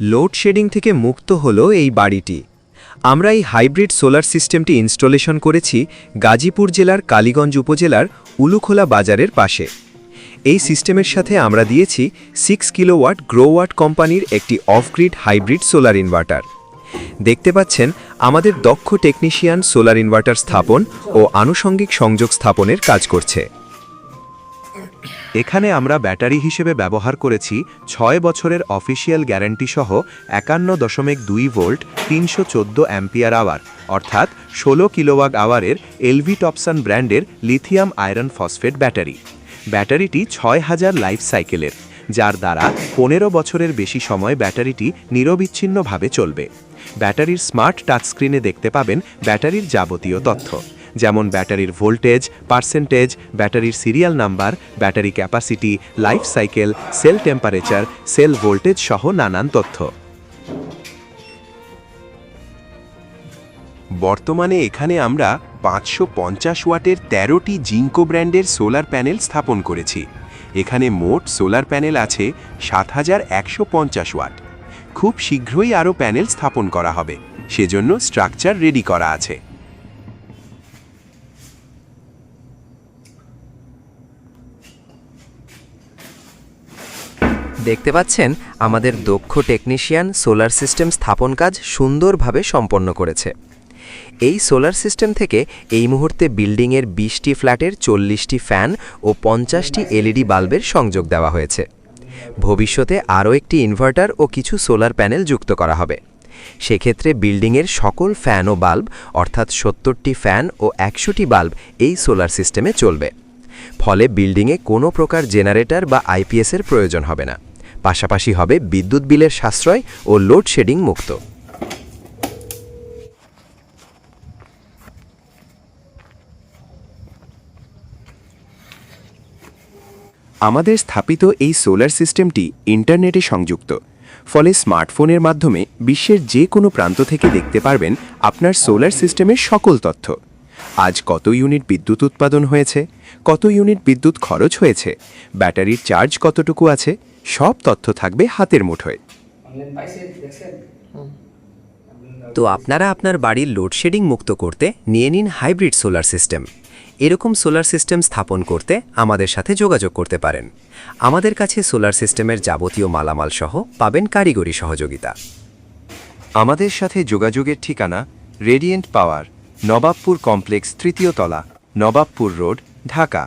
Load shedding থেকে মুক্ত হলো এই বাড়িটি। আমরা এই হাইব্রিড সোলার সিস্টেমটি ইনস্টলেশন করেছি গাজীপুর জেলার কালীগঞ্জ উপজেলার উলুখোলা বাজারের পাশে। এই সিস্টেমের সাথে আমরা দিয়েছি সিক্স কিলোওয়াট গ্রোওয়াট কোম্পানির একটি অফগ্রিড হাইব্রিড সোলার ইনভার্টার দেখতে পাচ্ছেন, আমাদের দক্ষ টেকনিশিয়ান সোলার ইনভার্টার স্থাপন ও আনুষঙ্গিক সংযোগ স্থাপনের কাজ করছে। এখানে আমরা ব্যাটারি হিসেবে ব্যবহার করেছি ছয় বছরের অফিসিয়াল গ্যারান্টি সহ একান্ন দশমিক দুই ভোল্ট তিনশো চোদ্দ অ্যাম্পিয়ার আওয়ার, অর্থাৎ ষোলো কিলোওয়াগ আওয়ারের এলভি টপসান ব্র্যান্ডের লিথিয়াম আয়রন ফসফেট ব্যাটারি। ব্যাটারিটি ছয় হাজার লাইফ সাইকেলের, যার দ্বারা পনেরো বছরের বেশি সময় ব্যাটারিটি নিরবিচ্ছিন্নভাবে চলবে। ব্যাটারির স্মার্ট টাচস্ক্রিনে দেখতে পাবেন ব্যাটারির যাবতীয় তথ্য। যেমন ব্যাটারির ভোল্টেজ, পার্সেন্টেজ, ব্যাটারির serial number, battery capacity, life cycle, cell temperature, cell voltage সহ নানান তথ্য। বর্তমানে এখানে আমরা পাঁচশো পঞ্চাশ ওয়াটের তেরোটি জিঙ্কো ব্র্যান্ডের সোলার প্যানেল স্থাপন করেছি। এখানে মোট সোলার প্যানেল আছে সাত হাজার একশো পঞ্চাশ ওয়াট। খুব শীঘ্রই আরও প্যানেল স্থাপন করা হবে। সেজন্য স্ট্রাকচার রেডি করা আছে। দেখতে পাচ্ছেন, আমাদের দক্ষ টেকনিশিয়ান সোলার সিস্টেম স্থাপন কাজ সুন্দরভাবে সম্পন্ন করেছে। এই সোলার সিস্টেম থেকে এই মুহূর্তে বিল্ডিংয়ের বিশটি ফ্ল্যাটের চল্লিশটি ফ্যান ও পঞ্চাশটি এলইডি বাল্বের সংযোগ দেওয়া হয়েছে। ভবিষ্যতে আরও একটি ইনভার্টার ও কিছু সোলার প্যানেল যুক্ত করা হবে। সেক্ষেত্রে বিল্ডিংয়ের সকল ফ্যান ও বাল্ব, অর্থাৎ সত্তরটি ফ্যান ও একশোটি বাল্ব এই সোলার সিস্টেমে চলবে। ফলে বিল্ডিংয়ে কোনো প্রকার জেনারেটর বা আইপিএসের প্রয়োজন হবে না। পাশাপাশি হবে বিদ্যুৎ বিলের সাশ্রয় ও লোডশেডিং মুক্ত। আমাদের স্থাপিত এই সোলার সিস্টেমটি ইন্টারনেটে সংযুক্ত, ফলে স্মার্টফোনের মাধ্যমে বিশ্বের যে কোনো প্রান্ত থেকে দেখতে পারবেন আপনার সোলার সিস্টেমের সকল তথ্য। আজ কত ইউনিট বিদ্যুৎ উৎপাদন হয়েছে? কত ইউনিট বিদ্যুৎ খরচ হয়েছে? ব্যাটারির চার্জ কতটুকু আছে? সব তথ্য থাকবে হাতের মুঠোয়। তো আপনারা আপনার বাড়ির লোডশেডিং মুক্ত করতে নিয়ে নিন হাইব্রিড সোলার সিস্টেম। এরকম সোলার সিস্টেম স্থাপন করতে আমাদের সাথে যোগাযোগ করতে পারেন। আমাদের কাছে সোলার সিস্টেমের যাবতীয় মালামাল সহ পাবেন কারিগরি সহযোগিতা। আমাদের সাথে যোগাযোগের ঠিকানা রেডিয়েন্ট পাওয়ার নবাবপুর কমপ্লেক্স তৃতীয় তলা নবাবপুর রোড ঢাকা।